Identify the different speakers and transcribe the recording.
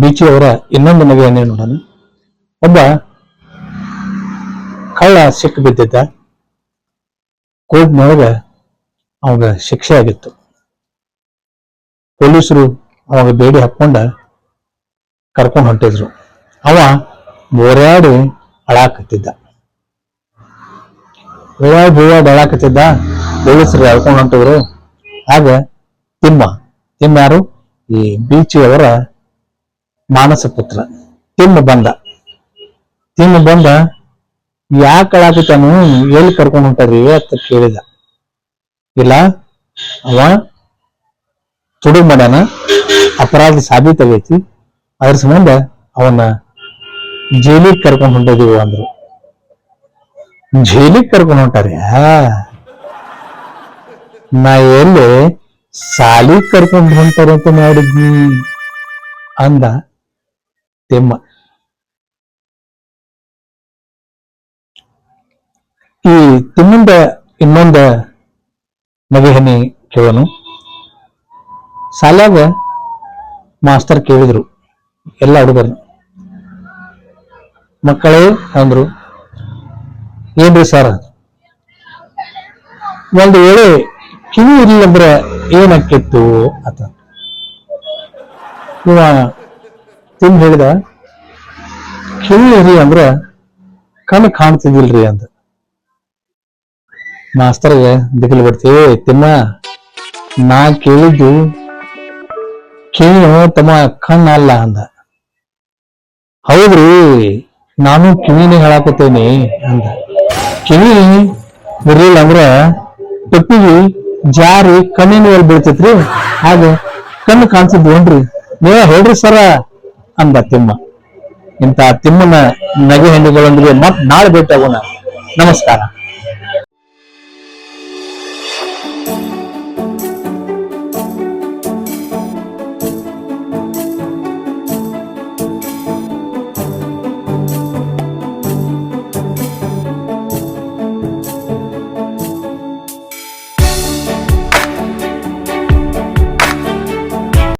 Speaker 1: ಬೀಚಿ ಅವರ ಇನ್ನೊಂದು ಮಗುವನ್ನೇ ನೋಡೋಣ ಒಬ್ಬ ಕಳ್ಳ ಸಿಕ್ಕ ಬಿದ್ದಿದ್ದ. ಕೋರ್ಟ್ನೊಳಗ ಅವಾಗ ಶಿಕ್ಷೆ ಆಗಿತ್ತು. ಪೊಲೀಸರು ಅವಾಗ ಬೇಡಿ ಹಾಕೊಂಡ ಕರ್ಕೊಂಡು ಹೊಂಟಿದ್ರು. ಅವ ಬೋರಾಡಿ ಅಳಾಕತ್ತಿದ್ದ. ಓಡಾಡಿ ಬೋರಾಡಿ ಅಳಾಕತ್ತಿದ್ದ. ಪೊಲೀಸರು ಎಳ್ಕೊಂಡು ಹೊಂಟಿದ್ರು ಆಗ ತಿಮ್ಮ ತಿಮ್ಮ ಯಾರು? ಈ ಬೀಚಿಯವರ ಮಾನಸ ಪುತ್ರ. ತಿಮ್ಮ ಬಂದ. ತಿಮ್ಮ ಬಂದ ಯಾಕೆ ಅಳಾಕತ್ತಾನು ಎಲ್ಲಿ ಕರ್ಕೊಂಡು ಹೊಂಟಾರಿ ಅಂತ ಕೇಳಿದ. ಇಲ್ಲ, ಅವ ತುಡುಗ್ ಮಾಡ್ಯಾನ ಅಪರಾಧ ಸಾಬೀತಾಗೈತಿ. ಅದ್ರ ಸಂಬಂಧ ಅವನ ಜೈಲಿಗೆ ಕರ್ಕೊಂಡು ಹೊಂಟಿದೀವಿ ಅಂದ್ರು. ಜೈಲಿಗೆ ಕರ್ಕೊಂಡು ಹಾ. ನಾ ಎಲ್ಲಿ ಸಾಲಿ ಕರ್ಕೊಂಡು ಹೊಂಟಾರಂತ ಮಾಡಿದ್ನಿ ಅಂದ ತಿಮ್ಮ. ಈ ತಿಮ್ಮಂದ ಇನ್ನೊಂದ ನಗೆಹನಿ ಕೇಳೋನು. ಶಾಲ್ಯಾಗ ಮಾಸ್ತರ್ ಕೇಳಿದ್ರು, ಎಲ್ಲ ಹುಡುಗರು. ಮಕ್ಕಳೇ ಅಂದ್ರು, ಏನ್ರಿ ಸರ್? ಒಂದು ವೇಳೆ ಕಿವಿ ಇಲ್ಲಂದ್ರೆ ಏನಾಕಿತ್ತು ಅಂತ. ಇವ ತಿಂದು ಹೇಳಿದ, ಕಿವಿ ಇರಿ ಅಂದ್ರ ಕಣ್ಣು ಕಾಣ್ತಿದ್ದಿಲ್ರಿ ಅಂತ ಮಾಸ್ತರ್ಗೆ ದಿಗಿಲು ಬಿಡ್ತೀವಿ ತಿಮ್ಮ, ನಾ ಕೇಳಿದ್ದು ಕಿವಿ ತಮ್ಮ ಕಣ್ಣ ಅಲ್ಲ ಅಂದ. ಹೌದ್ರಿ, ನಾನು ಕಿವಿನೇ ಹೇಳಾಕತ್ತೇನಿ ಅಂದ. ಕಿವಿ ಇರ್ಲಿಲ್ಲ ಅಂದ್ರೆ ಟೊಪ್ಪಿಗೆ ಜಾರಿ ಕಣ್ಣಿನ ಮೇಲೆ ಬೀಳ್ತೈತ್ರಿ? ಹಾಗೆ ಕಣ್ಣು ಕಾಣಿಸಿದ್ವನ್ರಿ ನೀವೇ ಹೇಳ್ರಿ ಸರ, ಅಂದ ತಿಮ್ಮ. ಇಂತ ತಿಮ್ಮನ ನಗೆ ಹೆಣ್ಣುಗಳೊಂದಿಗೆ ಮತ್ ನಾಳೆ ಭೇಟಿ ಆಗೋಣ ನಮಸ್ಕಾರ.